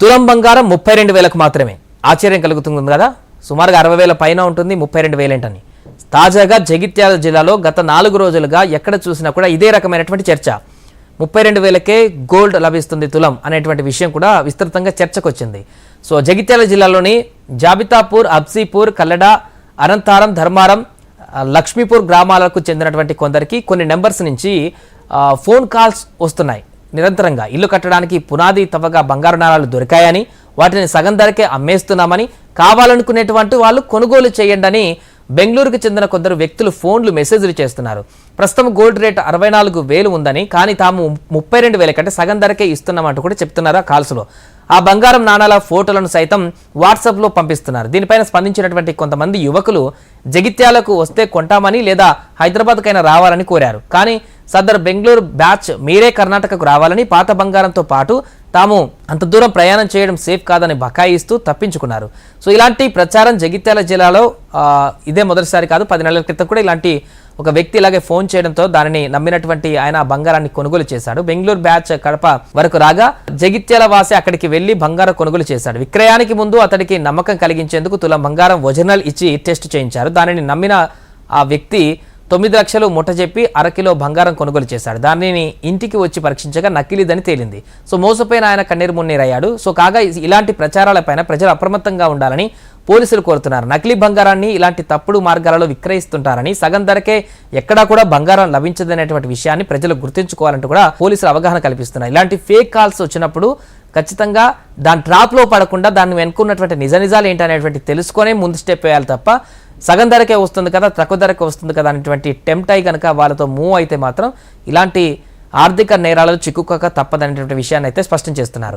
తులం బంగారం ముప్పై రెండు వేలకు మాత్రమే. ఆశ్చర్యం కలుగుతుంది కదా? సుమారుగా అరవై వేల పైన ఉంటుంది ముప్పై రెండు వేలేంటని. తాజాగా జగిత్యాల జిల్లాలో గత నాలుగు రోజులుగా ఎక్కడ చూసినా కూడా ఇదే రకమైనటువంటి చర్చ. ముప్పై రెండు వేలకే గోల్డ్ లభిస్తుంది తులం అనేటువంటి విషయం కూడా విస్తృతంగా చర్చకు వచ్చింది సో జగిత్యాల జిల్లాలోని జాబితాపూర్ అబ్సీపూర్ కల్లడ అనంతారం ధర్మారం లక్ష్మీపూర్ గ్రామాలకు చెందినటువంటి కొందరికి కొన్ని నెంబర్స్ నుంచి ఫోన్ కాల్స్ వస్తున్నాయి. నిరంతరంగా ఇల్లు కట్టడానికి పునాది తవ్వగా బంగారు నాణాలు దొరికాయని వాటిని సగం ధరకే అమ్మేస్తున్నామని కావాలనుకునేటువంటి వాళ్ళు కొనుగోలు చేయండి అని బెంగళూరుకు చెందిన కొందరు వ్యక్తులు ఫోన్లు మెసేజ్లు చేస్తున్నారు. ప్రస్తుతం గోల్డ్ రేట్ అరవై నాలుగు వేలు ఉందని కానీ తాము ముప్పై రెండు వేల కంటే సగం ధరకే ఇస్తున్నామంటూ కూడా చెప్తున్నారు ఆ కాల్స్లో. ఆ బంగారం నాణాల ఫోటోలను సైతం వాట్సాప్లో పంపిస్తున్నారు. దీనిపైన స్పందించినటువంటి కొంతమంది యువకులు జగిత్యాలకు వస్తే కొంటామని లేదా హైదరాబాద్కైనా రావాలని కోరారు. కానీ సదర్ బెంగళూరు బ్యాచ్ మీరే కర్ణాటకకు రావాలని పాత బంగారంతో పాటు తాము అంత దూరం ప్రయాణం చేయడం సేఫ్ కాదని బకాయిస్తూ తప్పించుకున్నారు. సో ఇలాంటి ప్రచారం జగిత్యాల జిల్లాలో ఇదే మొదటిసారి కాదు పది నెలల క్రితం కూడా ఇలాంటి ఒక వ్యక్తి ఇలాగే ఫోన్ చేయడంతో దానిని నమ్మినటువంటి ఆయన బంగారాన్ని కొనుగోలు చేశాడు. బెంగళూరు బ్యాచ్ కడప వరకు రాగా జగిత్యాల వాసి అక్కడికి వెళ్ళి బంగారం కొనుగోలు చేశాడు. విక్రయానికి ముందు అతడికి నమ్మకం కలిగించేందుకు తులం బంగారం ఒరిజినల్ ఇచ్చి టెస్ట్ చేయించారు. దానిని నమ్మిన ఆ వ్యక్తి తొమ్మిది లక్షలు ముట్టజెప్పి అరకిలో బంగారం కొనుగోలు చేశాడు. దానిని ఇంటికి వచ్చి పరీక్షించగా నకిలీదని తేలింది. సో మోసపోయిన ఆయన కన్నీరు మున్నీరయ్యాడు. సో కాగా ఇలాంటి ప్రచారాలపైన ప్రజలు అప్రమత్తంగా ఉండాలని పోలీసులు కోరుతున్నారు. నకిలీ బంగారాన్ని ఇలాంటి తప్పుడు మార్గాలలో విక్రయిస్తుంటారని సగం ధరకే ఎక్కడా కూడా బంగారం లభించదనేటువంటి విషయాన్ని ప్రజలు గుర్తుంచుకోవాలంటూ కూడా పోలీసులు అవగాహన కల్పిస్తున్నారు. ఇలాంటి ఫేక్ కాల్స్ వచ్చినప్పుడు ఖచ్చితంగా దాని ట్రాప్లో పడకుండా దాన్ని వెనుకున్నటువంటి నిజ నిజాలు ఏంటనేటువంటి తెలుసుకొనే ముందు స్టెప్ వేయాలి తప్ప సగం ధరకే వస్తుంది కదా తక్కువ ధరకే వస్తుంది కదా అనేటువంటి టెంప్ట్ అయి కనుక వాళ్ళతో మూవ్ అయితే మాత్రం ఇలాంటి ఆర్థిక నేరాలు చిక్కుకోక తప్పదనేటువంటి విషయాన్ని అయితే స్పష్టం చేస్తున్నారు.